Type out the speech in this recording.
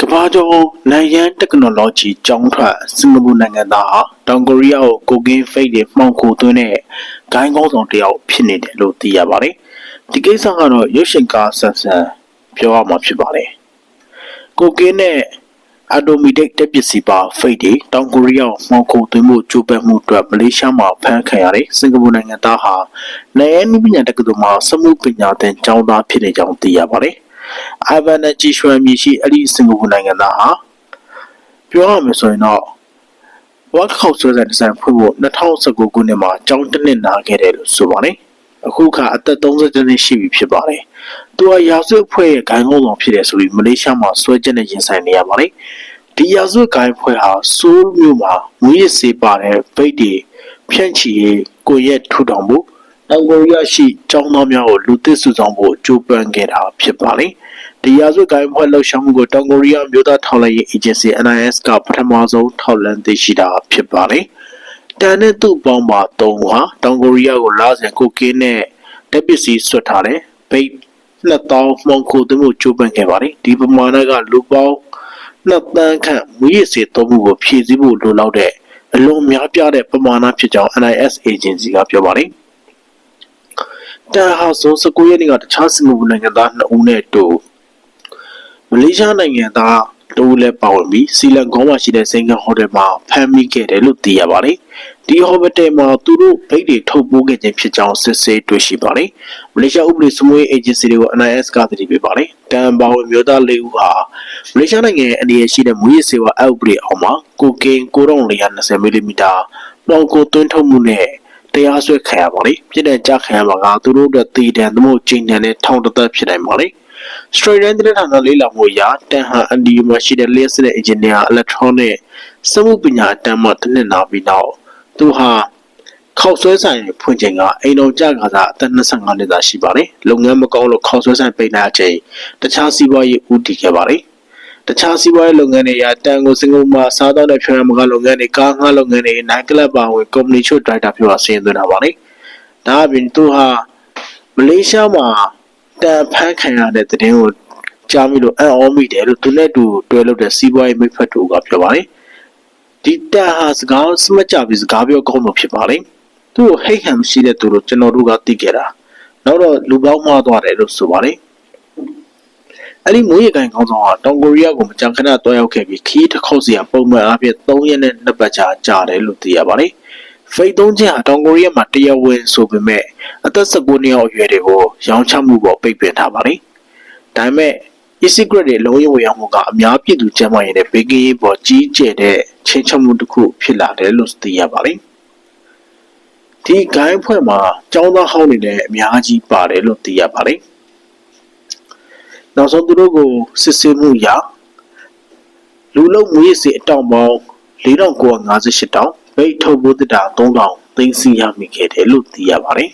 ကမ္ဘာကျော်နိုင်ရန် technology ကျောင်းထွက်စင်ကာပူနိုင်ငံသားဟာတောင်ကိုရီးယားကိုကိုကင်းဖိတ်တွေမှောင်ခိုသွင်းတဲ့ဂိုင်းကောင်းဆောင်တစ်ယောက်ဖြစ်နေတယ်လို့သိရပါတယ်။ဒီကိစ္စကတော့ရုပ်ရှင်ကားဆန်ဆန်ပြောရမှာဖြစ်ပါတယ်။ကိုကင်းနဲ့အဒိုမီဒိတ်တက်ပစ္စည်းပါဖိတ်တွေတောင်ကိုရီးယားကိုမှောင်ခိုသွင်းမှုကြိုးပမ်းမှုအတွက်မလေးရှားမှာဖမ်းခံရတဲ့စင်ကာပူနိုင်ငံသားဟာနိုင်ရန်ပညာတက္ကသိုလ်မှာစမှုပညာသင်ကျောင်းသားဖြစ်နေကြောင်းသိရပါတယ်။ အိုင်ဗန်နဲ့ဂျီရွှမ်မြရှိအဲ့ဒီစင်ကာပူနိုင်ငံသားဟာပြောရမယ်ဆိုရင်တော့ဝက်ခောက်ဆွဲတဲ့ဒီဇိုင်းဖွင့်ဖို့2019ခုနှစ်မှာကျောင်းတစ်နှစ်နာခဲ့တယ်လို့ဆိုပါတယ်အခုခါအသက်30နှစ်ရှိပြီဖြစ်ပါတယ်သူဟာရာဇဝတ်ဖွဲ့ရဲ့ဂိုင်းကုန်းဆောင်ဖြစ်တယ်ဆိုပြီးမလေးရှားမှာဆွဲချက်နဲ့ရင်ဆိုင်နေရပါတယ်ဒီရာဇဝတ်ဂိုင်းဖွဲ့ဟာဆိုးမြို့မှာမူရစ်စေးပါတဲ့ဗိတ်တွေဖြန့်ချီရေးကိုရက်ထူထောင်ဖို့ တောင်ကိုရီးယားရှိကျောင်းသားများကိုလူသစ်စုဆောင်ဖို့ကြိုးပမ်းခဲ့တာဖြစ်ပါတယ်။ဒီရာဇဝတ်ကိုင်းဖွဲ့လှုပ်ရှားမှုကိုတောင်ကိုရီးယားမျိုးသားထောက်လှမ်းရေး agency NIS ကပထမဆုံးထောက်လှမ်းသိရှိတာဖြစ်ပါတယ်။တန်တဲ့သူ့ပေါင်းပါ၃ဟာတောင်ကိုရီးယားကိုလာစဉ်ကိုကင်းနဲ့တက်ပစ္စည်းဆွတ်ထားတယ်။ဘိတ်2000မှောင်ခိုသွင်းမှုကြိုးပမ်းခဲ့ပါတယ်။ဒီပမာဏကလူပေါင်းနှစ်တန်းခန့်မူရစ်စေသုံးမှုကိုဖြည့်ဆည်းဖို့လိုလောက်တဲ့အလွန်များပြားတဲ့ပမာဏဖြစ်ကြောင်း NIS agency ကပြောပါတယ်။ တန်ဟာဇွန်19ရက်နေ့ကတခြားစင်ကာပူနိုင်ငံသား2ဦးနဲ့တူမလေးရှားနိုင်ငံသားတူလည်းပါဝင်ပြီးစီလန်ကောမှာရှိတဲ့စင်ကန်ဟိုတယ်မှာဖမ်းမိခဲ့တယ်လို့သိရပါတယ်။ဒီဟိုတယ်မှာသူတို့ဗိတ်တွေထုတ်ပိုးခဲ့ခြင်းဖြစ်ကြောင်းစစ်ဆေးတွေ့ရှိပါတယ်။မလေးရှားဥပဒေစမွေး agency တွေကို NIS ကတည်ပြပါတယ်။တန်ပါဝင်မျိုးသားလေးဦးဟာမလေးရှားနိုင်ငံရဲ့အနေရရှိတဲ့မူရစ်စေဝါအဥပဒေအောက်မှာကိုကင်9420မီလီမီတာပေါင်ကိုသွင်းထုတ်မှုနဲ့ တရားစွဲခံရပါလေပြစ်ဒဏ်ကြခံရမှာကသူတို့အတွက်တည်တံသို့မဟုတ်ချိန်တန်တဲ့ထောင်တစ်သက်ဖြစ်နိုင်ပါလေ straight line တဲ့ဌာနလေးလာမှုအရာတန်ဟန်အန်ဒီမှာရှိတဲ့ list တဲ့ engineer electronic စမှုပညာအတန်းမှတစ်နှစ်နာပြီးနောက်သူဟာခောက်ဆွဲဆိုင်ဖွင့်ချိန်ကအိမ်တော်ကြကစားအသက်25နှစ်သာရှိပါတယ်လုပ်ငန်းမကောင်းလို့ခောက်ဆွဲဆိုင်ပိတ်နာချိန်တခြားစီးပွားရေးဦးတည်ခဲ့ပါတယ် တခြားစီးပွားရေးလုပ်ငန်းတွေရာတန်ကိုစင်ကာပူမှာစားသောက်တဲ့ဖြောရမကလုပ်ငန်းတွေကားငှားလုပ်ငန်းတွေနိုင်ကလပ်ပါဝင်ကုမ္ပဏီချို့ဒရိုက်တာပြောဆင်းသွင်းတာပါလေဒါအပြင်သူဟာမလေးရှားမှာတန်ဖန်ခံရတဲ့တဲ့တင်ကိုကြားမိလို့အံ့ဩမိတယ်လို့သူနဲ့တူတွဲလုပ်တဲ့စီးပွားရေးမိတ်ဖက်တို့ကပြောပါတယ်ဒီတန်ဟာစကားစမကြပြီးစကားပြောကောင်းလို့ဖြစ်ပါလေသူ့ကိုဟိတ်ဟန်မရှိတဲ့သူတို့ကျွန်တော်တို့ကသိခဲ့တာနောက်တော့လူပေါင်းမှားသွားတယ်လို့ဆိုပါတယ် အဲ့ဒီမိုးရေကန်ကောင်းဆောင်ဟာတောင်ကိုရီးယားကိုမကြာခဏတွားရောက်ခဲ့ပြီးခီးတစ်ခေါက်စီကပုံမှန်အားဖြင့်3ရက်နဲ့2ပတ်ကြာကြာတယ်လို့သိရပါတယ်။ဖိတ်သုံးချက်ဟာတောင်ကိုရီးယားမှာတရားဝင်ဆိုပေမဲ့အသက်19နှစ်အောက်အရွယ်တွေကိုရောင်းချမှုပေါ်ပိတ်ပင်ထားပါတယ်။ဒါပေမဲ့ e-secret တွေလုံးဝဝရောက်မှုကအများပြည်သူကျန်းမာရေးနဲ့ဘေးကင်းရေးပေါ်ကြီးကျယ်တဲ့ချင်းချမှုတစ်ခုဖြစ်လာတယ်လို့သိရပါတယ်။ဒီဂိုင်းဖွဲ့မှာကျောင်းသားဟောင်းတွေလည်းအများကြီးပါတယ်လို့သိရပါတယ်။ နောက်ဆုံးသူတို့ကိုစစ်ဆေးမှုရလူလုံးမွေးစေအတောင်ပေါင်း4958တောင်ဗိတ်ထုတ်ဖို့တတာ3000သိန်းစီရမိခဲ့တယ်လို့သိရပါတယ်